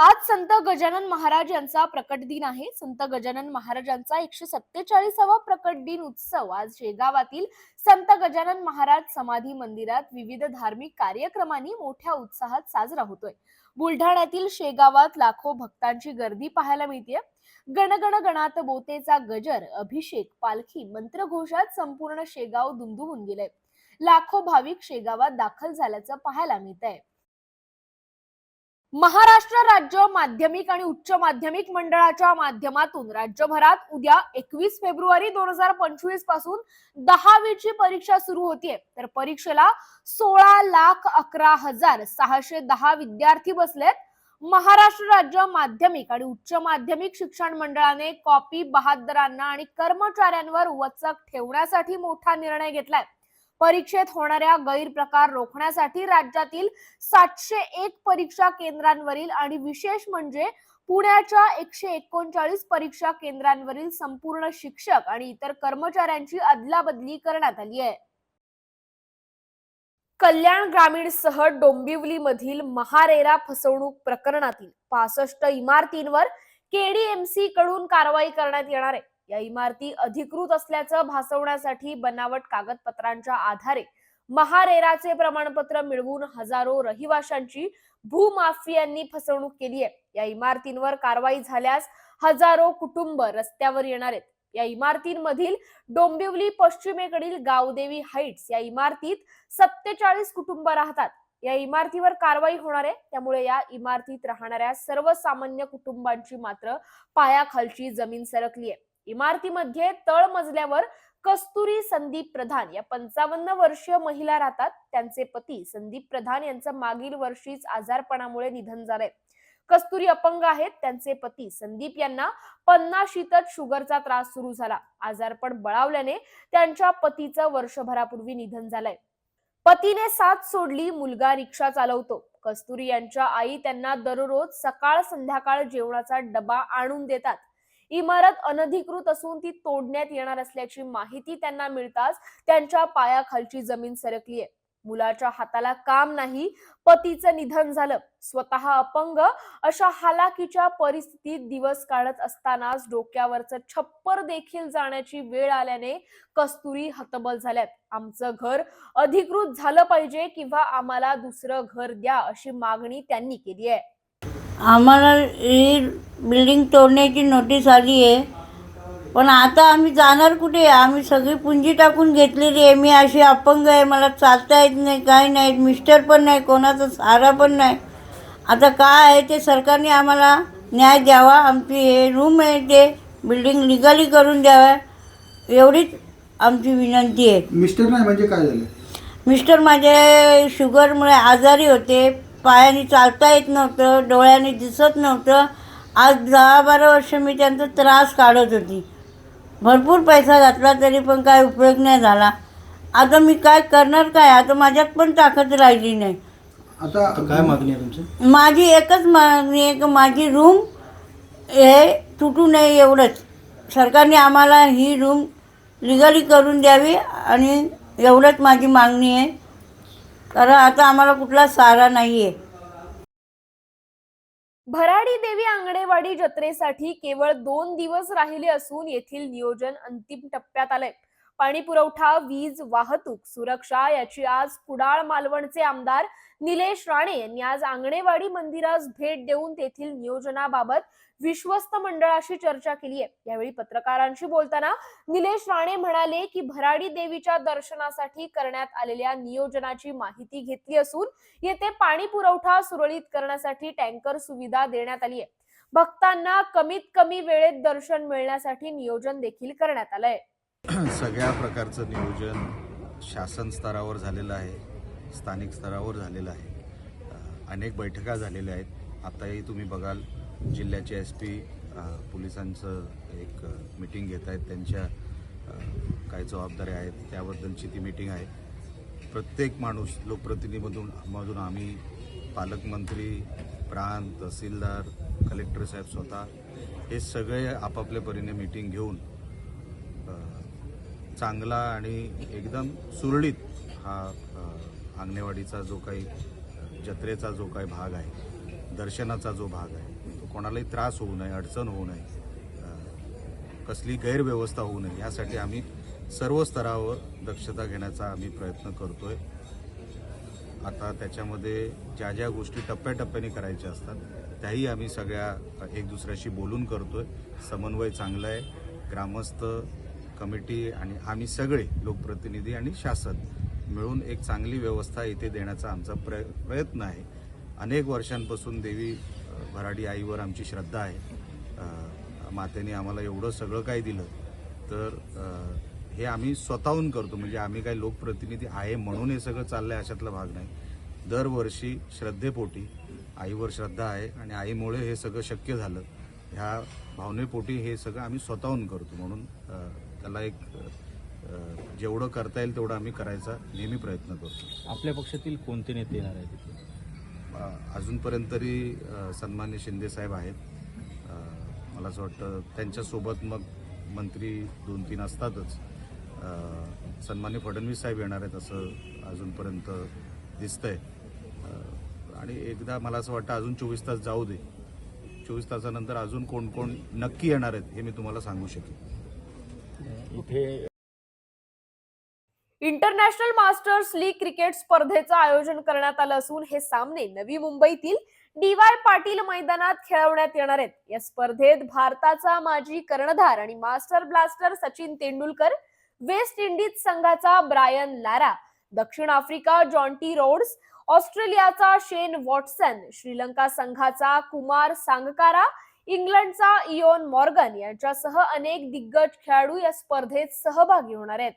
आज संत गजानन महाराज यांचा प्रकट दिन आहे. संत गजानन महाराजांचा एकशे सत्तेचाळीसावा प्रकट दिन उत्सव आज शेगावातील संत गजानन महाराज समाधी मंदिरात विविध धार्मिक कार्यक्रमांनी मोठ्या उत्साहात साजरा होतोय. बुलढाण्यातील शेगावात लाखो भक्तांची गर्दी पाहायला मिळते गणगण गणात बोतेचा गजर अभिषेक पालखी मंत्रघोषात संपूर्ण शेगाव दुमदुमून गेलंय. लाखो भाविक शेगावात दाखल झाल्याचं पाहायला मिळत आहे महाराष्ट्र राज्य माध्यमिक आणि उच्च माध्यमिक मंडळाच्या माध्यमातून राज्यभरात उद्या एकवीस फेब्रुवारी दोन हजार पंचवीसपासून दहावीची परीक्षा सुरू होतीये. तर परीक्षेला सोळा लाख अकरा हजार सहाशे दहा विद्यार्थी बसलेत. महाराष्ट्र राज्य माध्यमिक आणि उच्च माध्यमिक शिक्षण मंडळाने कॉपी बहादरांना आणि कर्मचाऱ्यांवर वचक ठेवण्यासाठी मोठा निर्णय घेतलाय. परीक्षेत होणाऱ्या गैरप्रकार रोखण्यासाठी राज्यातील सातशे एक परीक्षा केंद्रांवरील आणि विशेष म्हणजे पुण्याच्या एकशे एकोणचाळीस परीक्षा केंद्रांवरील संपूर्ण शिक्षक आणि इतर कर्मचाऱ्यांची अदलाबदली करण्यात आली आहे. कल्याण ग्रामीण सह डोंबिवली मधील महारेरा फसवणूक प्रकरणातील पासष्ट इमारतींवर केडीएमसी कडून कारवाई करण्यात येणार आहे. या इमारती अधिकृत असल्याचं भासवण्यासाठी बनावट कागदपत्रांच्या आधारे महारेराचे प्रमाणपत्र मिळवून हजारो रहिवाशांची भूमाफियांनी फसवणूक केली आहे. या इमारतींवर कारवाई झाल्यास हजारो कुटुंब रस्त्यावर येणार आहेत. या इमारतींमधील डोंबिवली पश्चिमेकडील गावदेवी हाईट्स या इमारतीत सत्तेचाळीस कुटुंब राहतात. या इमारतीवर कारवाई होणार आहे. त्यामुळे या इमारतीत राहणाऱ्या सर्वसामान्य कुटुंबांची मात्र पायाखालची जमीन सरकली आहे. इमारतीमध्ये तळ मजल्यावर कस्तुरी संदीप प्रधान या पंचावन्न वर्षीय महिला राहतात. त्यांचे पती संदीप प्रधान यांचं मागील वर्षीच आजारपणामुळे निधन झालंय. कस्तुरी अपंग आहेत. त्यांचे पती संदीप यांना पन्नाशीतच शुगरचा त्रास सुरू झाला. आजारपण बळावल्याने त्यांच्या पतीचं वर्षभरापूर्वी निधन झालंय. पतीने साथ सोडली मुलगा रिक्षा चालवतो. कस्तुरी यांच्या आई त्यांना दररोज सकाळ संध्याकाळ जेवणाचा डबा आणून देतात. इमारत अनधिकृत असून ती तोडण्यात येणार असल्याची माहिती त्यांना मिळताच त्यांच्या पायाखालची जमीन सरकली आहे. मुलाच्या हाताला काम नाही पतीचं निधन झालं. स्वतः अपंग अशा हालाकीच्या परिस्थितीत दिवस काढत असतानाच डोक्यावरचं छप्पर देखील जाण्याची वेळ आल्याने कस्तुरी हतबल झाल्यात. आमचं घर अधिकृत झालं पाहिजे किंवा आम्हाला दुसरं घर द्या अशी मागणी त्यांनी केली आहे. आम्हाला ही बिल्डिंग तोडण्याची नोटीस आली आहे. पण आता आम्ही जाणार कुठे? आम्ही सगळी पुंजी टाकून घेतलेली आहे. मी अशी अपंग आहे. मला चालता येत नाही काय नाही. मिस्टर पण नाही कोणाचा सहारा पण नाही. आता काय आहे ते सरकारने आम्हाला न्याय द्यावा. आमची हे रूम आहे ते बिल्डिंग लिगली करून द्यावा. एवढीच आमची विनंती आहे. मिस्टर नाही म्हणजे काय झालं? मिस्टर माझे शुगरमुळे आजारी होते. पायाने चालता येत नव्हतं डोळ्याने दिसत नव्हतं. आज दहा बारा वर्ष मी त्यांचा त्रास काढत होती. भरपूर पैसा घातला तरी पण काय उपयोग नाही झाला. आता मी काय करणार काय? आता माझ्यात पण ताकद राहिली नाही. आता काय मागणी आहे तुमची? माझी एकच मागणी आहे की माझी रूम हे तुटू नये एवढंच. सरकारने आम्हाला ही रूम लिगली करून द्यावी आणि एवढंच माझी मागणी आहे. कारण आता आम्हाला कुठला सहारा नाही आहे भराडी देवी आंगणेवाडी जत्रेसाठी केवळ दोन दिवस राहिले असून येथील नियोजन अंतिम टप्प्यात आलंय. पाणी पुरवठा वीज वाहतूक सुरक्षा याची आज कुडाळ मालवणचे आमदार निलेश राणे यांनी आज आंगणेवाडी मंदिरास भेट देऊन तेथील नियोजनाबाबत विश्वस्त मंडळाशी चर्चा केली आहे. यावेळी पत्रकारांशी बोलताना निलेश राणे म्हणाले की भराडी देवीच्या दर्शनासाठी करण्यात आलेल्या नियोजनाची माहिती घेतली असून येथे पाणी पुरवठा सुरळीत करण्यासाठी टँकर सुविधा देण्यात आली आहे. भक्तांना कमीत कमी वेळेत दर्शन मिळण्यासाठी नियोजन देखील करण्यात आलंय सगळ्या प्रकारचं नियोजन शासन स्तरावर झालेलं आहे स्थानिक स्तरावर झालेलं आहे. अनेक बैठका झालेल्या आहेत. आताही तुम्ही बघाल जिल्ह्याचे एस पी पोलिसांचं एक मिटिंग घेत आहेत. त्यांच्या काय जबाबदाऱ्या आहेत त्याबद्दलची ती मिटिंग आहे. प्रत्येक माणूस लोकप्रतिनिधीमधून मधून आम्ही पालकमंत्री प्रांत तहसीलदार कलेक्टर साहेब स्वतः हे सगळे आपापल्या परीने मिटिंग घेऊन चांगला आणि एकदम सुरळीत हा अंगणेवाडीचा जो काही जत्रेचा जो काही भाग आहे दर्शनाचा जो भाग आहे तो कोणालाही त्रास होऊ नये अडचण होऊ नये कसली गैरव्यवस्था होऊ नये यासाठी आम्ही सर्व स्तरावर दक्षता घेण्याचा आम्ही प्रयत्न करतोय. आता त्याच्यामध्ये ज्या ज्या गोष्टी टप्प्याटप्प्याने करायच्या असतात त्याही आम्ही सगळ्या एक दुसऱ्याशी बोलून करतोय. समन्वय चांगला आहे. ग्रामस्थ कमिटी आणि आम्ही सगळे लोकप्रतिनिधी आणि शासन मिळून एक चांगली व्यवस्था इथे देण्याचा आमचा प्रय प्रयत्न आहे. अनेक वर्षांपासून देवी भराडी आईवर आमची श्रद्धा आहे. मातेने आम्हाला एवढं सगळं काही दिलं तर हे आम्ही स्वतःहून करतो. म्हणजे आम्ही काही लोकप्रतिनिधी आहे म्हणून हे सगळं चाललंय अशातला भाग नाही. दरवर्षी श्रद्धेपोटी आईवर श्रद्धा आहे आणि आईमुळे हे सगळं शक्य झालं. ह्या भावनेपोटी हे सगळं आम्ही स्वतःहून करतो म्हणून त्याला एक जेवढं करता येईल तेवढं आम्ही करायचा नेहमी प्रयत्न करतो. आपल्या पक्षातील कोणते नेते येणार आहेत अजूनपर्यंत तरी सन्मान्य शिंदे साहेब आहेत. मला असं वाटतं त्यांच्यासोबत मग मंत्री दोन तीन असतातच. सन्मान्य फडणवीस साहेब येणार आहेत असं अजूनपर्यंत दिसतंय. आणि एकदा मला असं वाटतं अजून चोवीस तास जाऊ दे. चोवीस तासानंतर अजून कोण कोण नक्की येणार आहेत हे मी तुम्हाला सांगू शकेन. इथे इंटरनॅशनल मास्टर्स लीग क्रिकेट स्पर्धेचं आयोजन करण्यात आलं असून हे सामने नवी मुंबईतील डी वाय पाटील मैदानात खेळवण्यात येणार आहेत. या स्पर्धेत भारताचा माजी कर्णधार आणि master blaster Sachin Tendulkar West Indies संघाचा ब्रायन लारा दक्षिण आफ्रिका जॉन्टी रोड्स ऑस्ट्रेलियाचा शेन वॉटसन श्रीलंका संघाचा कुमार सांगकारा इंग्लंडचा इयोन मॉर्गन यांच्यासह अनेक दिग्गज खेळाडू या स्पर्धेत सहभागी होणार आहेत.